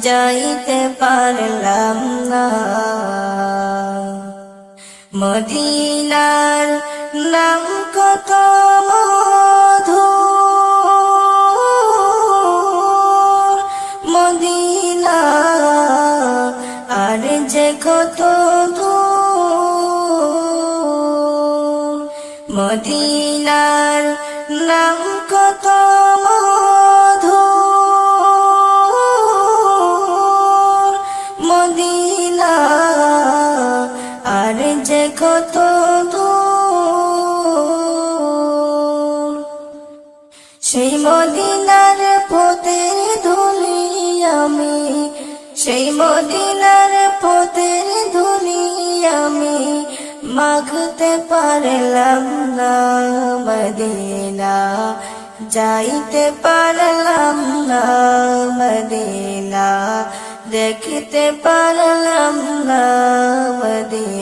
যাইতে পারলাম না। মদিনার নাম কত মধু। মদিনা আর যে কত মদিনার নাম কত যে কত দূর। সেই মদিনার পথের ধুলি আমি, সেই মদিনার পথের ধুলি আমি মাখতে পারলাম না মদিনা, যাইতে পারলাম না মদিনা, দেখতে পারলাম না মদিনা।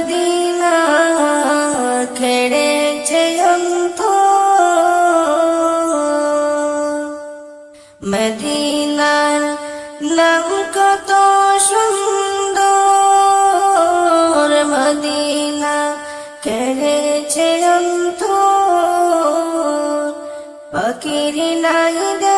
মদিনা খেড়েছে মদিনার নাম কত সুন্দর। মদিনা খেড়েছে অন্ত পাখির নাই দানা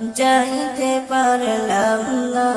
যাইতে পারলাম না।